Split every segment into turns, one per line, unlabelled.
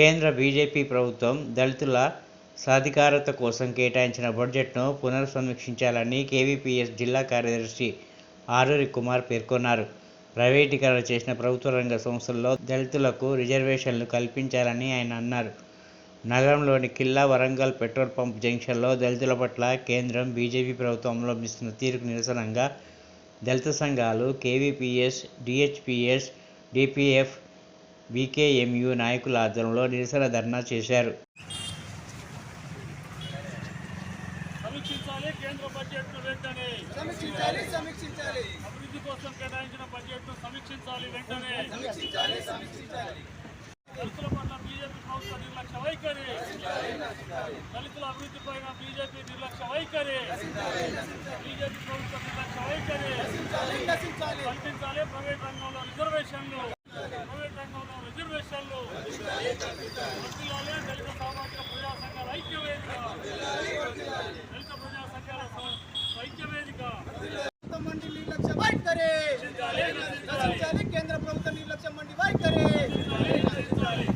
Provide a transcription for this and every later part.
కేంద్ర బీజేపీ ప్రభుత్వం దళితుల సాధికారత కోసం కేటాయించిన బడ్జెట్ను పునర్సమీక్షించాలని కేవీపీఎస్ జిల్లా కార్యదర్శి ఆరూరి కుమార్ పేర్కొన్నారు. ప్రైవేటీకరణ చేసిన ప్రభుత్వ రంగ సంస్థల్లో దళితులకు రిజర్వేషన్లు కల్పించాలని ఆయన అన్నారు. నగరంలోని కిల్లా వరంగల్ పెట్రోల్ పంప్ జంక్షన్లో దళితుల పట్ల కేంద్రం బీజేపీ ప్రభుత్వం అవలంబిస్తున్న తీరుకు నిరసనంగా దళిత సంఘాలు కేవీపీఎస్ డిహెచ్పిఎస్ డిపిఎఫ్ బీకేఎంయు నాయకుల ఆధ్వర్యంలో నిరసన ధర్నా చేశారు.
సమీక్షించాలి కేంద్ర బడ్జెట్ను వెంటనే.
సమీక్షించాలి సమీక్షించాలి.
అభివృద్ధి కోసం కేటాయించిన బడ్జెట్ను సమీక్షించాలి వెంటనే.
సమీక్షించాలి సమీక్షించాలి.
దళితుల పట్ల బీజేపీ ప్రభుత్వ నిర్లక్ష్య వైఖరి. దళితుల అభివృద్ధి పైన బీజేపీ నిర్లక్ష్య వైఖరి. బీజేపీ ప్రభుత్వ నిర్లక్ష్య వైఖరి. కల్పించాలి ప్రైవేట్ రంగంలో రిజర్వేషన్లు. వర్ధిల్లాలి దళిత సామాజిక ప్రజా సంఘాల ఐక్యవేదిక దళిత ప్రజా సంఘాల స- ఐక్యవేదిక
మండి నిర్లక్ష్య వైఖరి నశించాలి కేంద్ర ప్రభుత్వ నిర్లక్ష్య మండి వైఖరి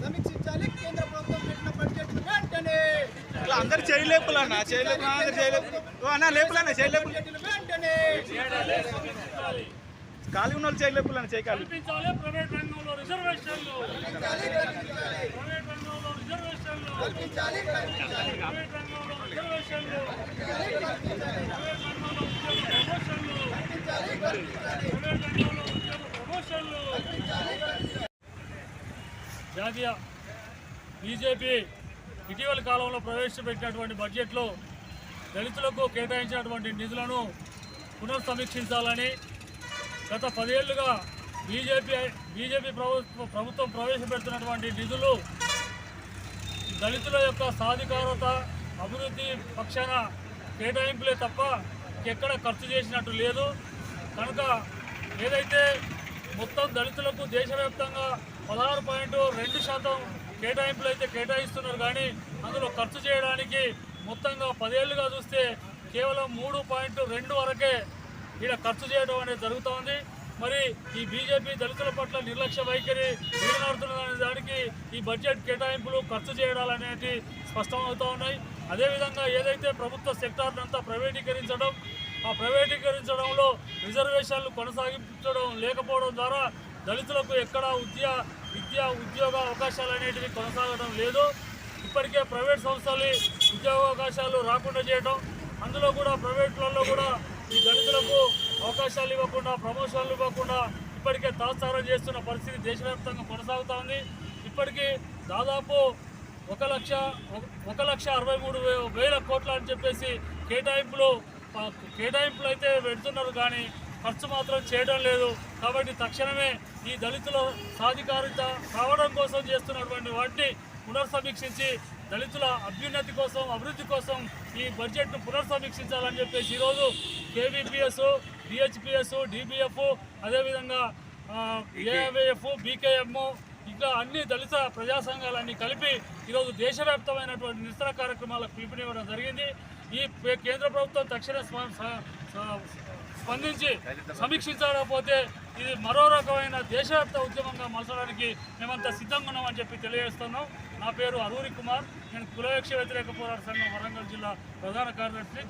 సమీక్షించాలి కేంద్ర ప్రభుత్వం పెట్టిన బడ్జెట్ వెంటనే
అందరు చేయలేపులన్నా చేయలేపు అందరు చేయలేపు ఓ అన్న లేపులన్నా చేయలేపు
వెంటనే
ఖాళీ. ఉన్న వాళ్ళు చేయలేపులన్నా చేయకాలి
ప్రైవేట్ రంగంలో రిజర్వేషన్లు.
కల్పించాలి
జాతీయ బీజేపీ ఇటీవల కాలంలో ప్రవేశపెట్టినటువంటి బడ్జెట్లో దళితులకు కేటాయించినటువంటి నిధులను పునఃసమీక్షించాలని గత పదేళ్ళుగా బీజేపీ బీజేపీ ప్రభుత్వ ప్రభుత్వం ప్రవేశపెడుతున్నటువంటి నిధులు దళితుల యొక్క సాధికారత అభివృద్ధి పక్షాన కేటాయింపులే తప్ప ఎక్కడ ఖర్చు చేసినట్టు లేదు. కనుక ఏదైతే మొత్తం దళితులకు దేశవ్యాప్తంగా పదహారు పాయింట్ రెండు శాతం కేటాయింపులు అయితే కేటాయిస్తున్నారు కానీ అందులో ఖర్చు చేయడానికి మొత్తంగా పదేళ్ళుగా చూస్తే కేవలం మూడు పాయింట్ రెండు వరకే ఇక్కడ ఖర్చు చేయడం అనేది జరుగుతోంది. మరి ఈ బీజేపీ దళితుల పట్ల నిర్లక్ష్య వైఖరి వీడనాడుతున్న దానికి ఈ బడ్జెట్ కేటాయింపులు ఖర్చు చేయడాలు స్పష్టమవుతూ ఉన్నాయి. అదేవిధంగా ఏదైతే ప్రభుత్వ సెక్టార్ని అంతా ప్రైవేటీకరించడం ఆ ప్రైవేటీకరించడంలో రిజర్వేషన్లు కొనసాగించడం లేకపోవడం ద్వారా దళితులకు ఎక్కడ విద్య విద్యా ఉద్యోగ అవకాశాలు అనేటివి కొనసాగడం లేదు. ఇప్పటికే ప్రైవేట్ సంస్థలు ఉద్యోగ అవకాశాలు రాకుండా చేయడం అందులో కూడా ప్రైవేట్లలో కూడా ఈ దళితులకు అవకాశాలు ఇవ్వకుండా ప్రమోషన్లు ఇవ్వకుండా ఇప్పటికే తాత్సారం చేస్తున్న పరిస్థితి దేశవ్యాప్తంగా కొనసాగుతూ ఉంది. ఇప్పటికీ దాదాపు ఒక లక్ష ఒక- ఒక లక్ష అరవై మూడు వేల కోట్ల అని చెప్పేసి కేటాయింపులు కేటాయింపులు అయితే పెడుతున్నారు కానీ ఖర్చు మాత్రం చేయడం లేదు. కాబట్టి తక్షణమే ఈ దళితుల సాధికారిత కావడం కోసం చేస్తున్నటువంటి వాటిని పునర్సమీక్షించి దళితుల అభ్యున్నతి కోసం అభివృద్ధి కోసం ఈ బడ్జెట్ను పునర్సమీక్షించాలని చెప్పేసి ఈరోజు కేవీపీఎస్ డిహెచ్పిఎస్ డిబిఎఫ్ అదేవిధంగా ఏఐఎఫ్ బీకేఎం ఇంకా అన్ని దళిత ప్రజా సంఘాలన్నీ కలిపి ఈరోజు దేశవ్యాప్తమైనటువంటి నిరసన కార్యక్రమాలకు పిలుపునివ్వడం జరిగింది. ఈ కేంద్ర ప్రభుత్వం తక్షణ స్పందించి సమీక్షించకపోతే ఇది మరో రకమైన దేశవ్యాప్త ఉద్యమంగా మలచడానికి మేమంతా సిద్ధంగా ఉన్నామని చెప్పి తెలియజేస్తున్నాం. నా పేరు అరూరి కుమార్. నేను కులవృక్ష వ్యతిరేక పోరాట సంఘం వరంగల్ జిల్లా ప్రధాన కార్యదర్శి